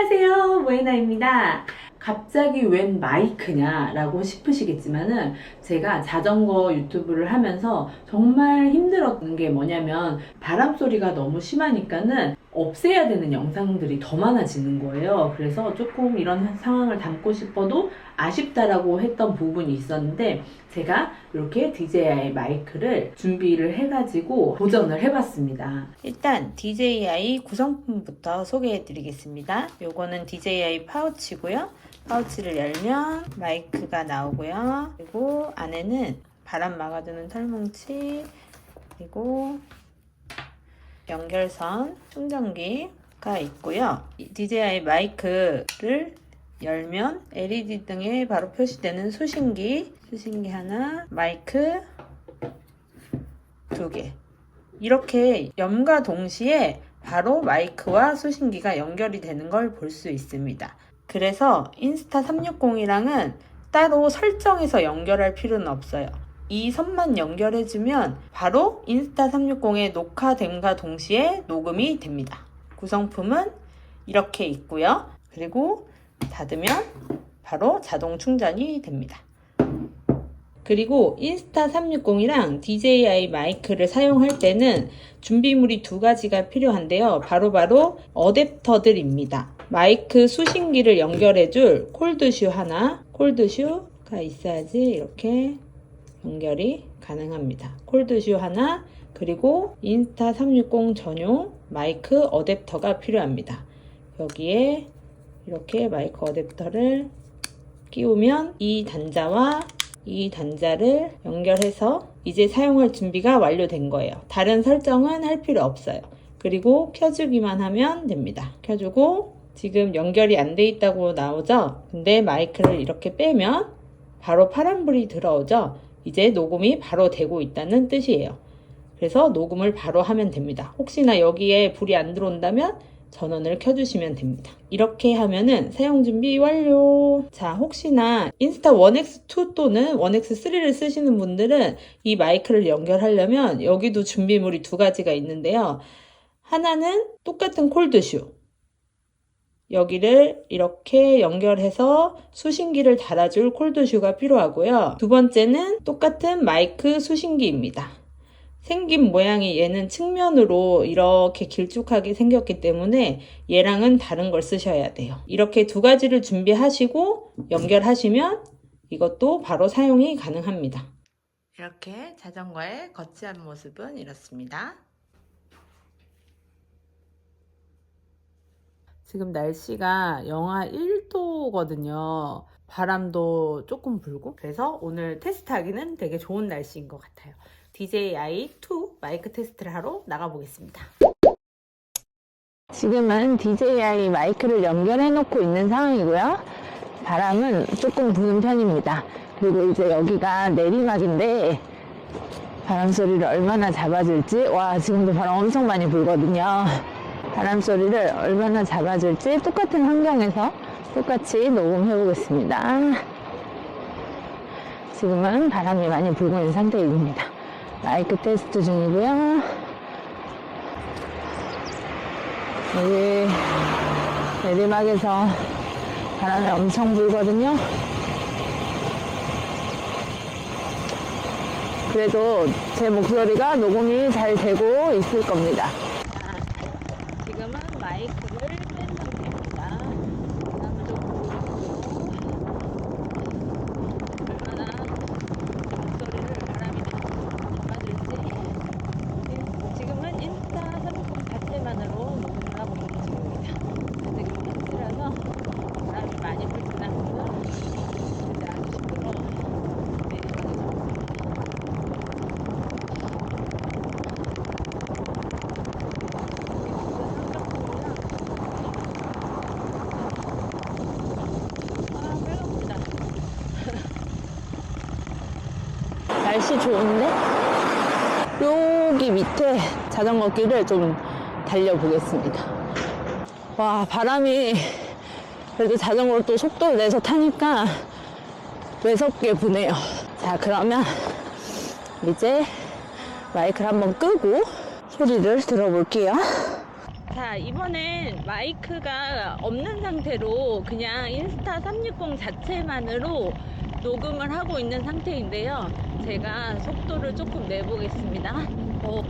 안녕하세요 모에나입니다. 갑자기 웬 마이크냐라고 싶으시겠지만은 제가 자전거 유튜브를 하면서 정말 힘들었던 게 뭐냐면 바람 소리가 너무 심하니까는 없애야 되는 영상들이 더 많아지는 거예요. 그래서 조금 이런 상황을 담고 싶어도 아쉽다라고 했던 부분이 있었는데 제가 이렇게 DJI 마이크를 준비를 해가지고 도전을 해봤습니다. 일단 DJI 구성품부터 소개해 드리겠습니다. 요거는 DJI 파우치고요. 파우치를 열면 마이크가 나오고요. 그리고 안에는 바람 막아주는 털뭉치 그리고 연결선 충전기가 있고요. 이 DJI 마이크를 열면 LED 등에 바로 표시되는 수신기, 수신기 하나, 마이크 두 개. 이렇게 염과 동시에 바로 마이크와 수신기가 연결이 되는 걸 볼 수 있습니다. 그래서 인스타 360이랑은 따로 설정해서 연결할 필요는 없어요. 이 선만 연결해주면 바로 인스타 360에 녹화됨과 동시에 녹음이 됩니다. 구성품은 이렇게 있고요. 그리고 닫으면 바로 자동 충전이 됩니다. 그리고 인스타 360이랑 DJI 마이크를 사용할 때는 준비물이 두 가지가 필요한데요. 바로바로 어댑터들입니다. 마이크 수신기를 연결해줄 콜드슈 하나, 콜드슈가 있어야지 이렇게 연결이 가능합니다. 콜드슈 하나, 그리고 인스타 360 전용 마이크 어댑터가 필요합니다. 여기에 이렇게 마이크 어댑터를 끼우면 이 단자와 이 단자를 연결해서 이제 사용할 준비가 완료된 거예요. 다른 설정은 할 필요 없어요. 그리고 켜주기만 하면 됩니다. 켜주고 지금 연결이 안 돼 있다고 나오죠? 근데 마이크를 이렇게 빼면 바로 파란불이 들어오죠? 이제 녹음이 바로 되고 있다는 뜻이에요. 그래서 녹음을 바로 하면 됩니다. 혹시나 여기에 불이 안 들어온다면 전원을 켜주시면 됩니다. 이렇게 하면은 사용 준비 완료. 자, 혹시나 인스타 1X2 또는 1X3를 쓰시는 분들은 이 마이크를 연결하려면 여기도 준비물이 두 가지가 있는데요. 하나는 똑같은 콜드슈. 여기를 이렇게 연결해서 수신기를 달아줄 콜드슈가 필요하고요. 두 번째는 똑같은 마이크 수신기입니다. 생긴 모양이 얘는 측면으로 이렇게 길쭉하게 생겼기 때문에 얘랑은 다른 걸 쓰셔야 돼요. 이렇게 두 가지를 준비하시고 연결하시면 이것도 바로 사용이 가능합니다. 이렇게 자전거의 거치한 모습은 이렇습니다. 지금 날씨가 영하 1도거든요. 바람도 조금 불고 그래서 오늘 테스트하기는 되게 좋은 날씨인 것 같아요. DJI2 마이크 테스트를 하러 나가보겠습니다. 지금은 DJI 마이크를 연결해 놓고 있는 상황이고요. 바람은 조금 부는 편입니다. 그리고 이제 여기가 내리막인데 바람 소리를 얼마나 잡아줄지 와 지금도 바람 엄청 많이 불거든요. 바람 소리를 얼마나 잡아줄지 똑같은 환경에서 똑같이 녹음해 보겠습니다. 지금은 바람이 많이 불고 있는 상태입니다. 마이크 테스트 중이고요. 여기 내리막에서 바람이 엄청 불거든요. 그래도 제 목소리가 녹음이 잘 되고 있을 겁니다. 지금은 마이크를 뺀 상태입니다. 바람을 좀 불고 얼마나 목소리를 바람이 잡아줄지 지금은 인스타 360 자체만으로 녹음을 하고 있는 중입니다. 아직 테스트라서 바람이 많이 불진 않고요. 이제 아주 시끄러워 내리막에서 아, 빼갑니다. 날씨 좋은데? 여기 밑에 자전거 길을 좀 달려보겠습니다. 와, 바람이 그래도 자전거를 또 속도를 내서 타니까 매섭게 부네요. 자, 그러면 이제 마이크를 한번 끄고 소리를 들어볼게요. 자, 이번엔 마이크가 없는 상태로 그냥 인스타 360 자체만으로 녹음을 하고 있는 상태인데요. 제가 속도를 조금 내보겠습니다. 어.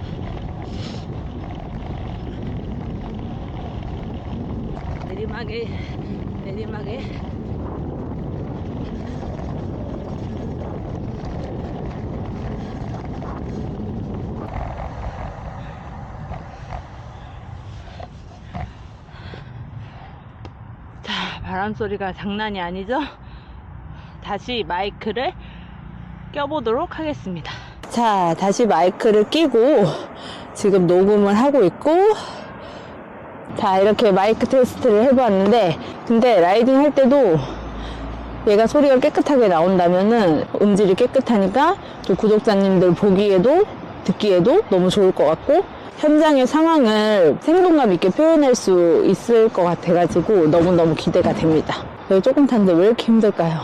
내리막에, 내리막에. 자, 바람 소리가 장난이 아니죠? 다시 마이크를 껴보도록 하겠습니다. 자, 다시 마이크를 끼고 지금 녹음을 하고 있고 자, 이렇게 마이크 테스트를 해봤는데 근데 라이딩 할 때도 얘가 소리가 깨끗하게 나온다면은 음질이 깨끗하니까 또 구독자님들 보기에도 듣기에도 너무 좋을 것 같고 현장의 상황을 생동감 있게 표현할 수 있을 것 같아가지고 너무너무 기대가 됩니다. 여기 조금 탔는데 왜 이렇게 힘들까요?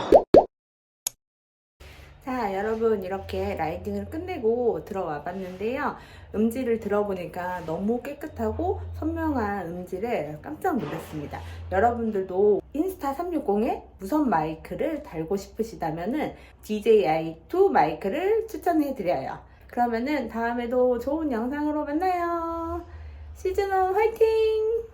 자, 여러분 이렇게 라이딩을 끝내고 들어와 봤는데요. 음질을 들어보니까 너무 깨끗하고 선명한 음질에 깜짝 놀랐습니다. 여러분들도 인스타 360에 무선 마이크를 달고 싶으시다면 은 DJI2 마이크를 추천해 드려요. 그러면은 다음에도 좋은 영상으로 만나요. 시즌 1 화이팅!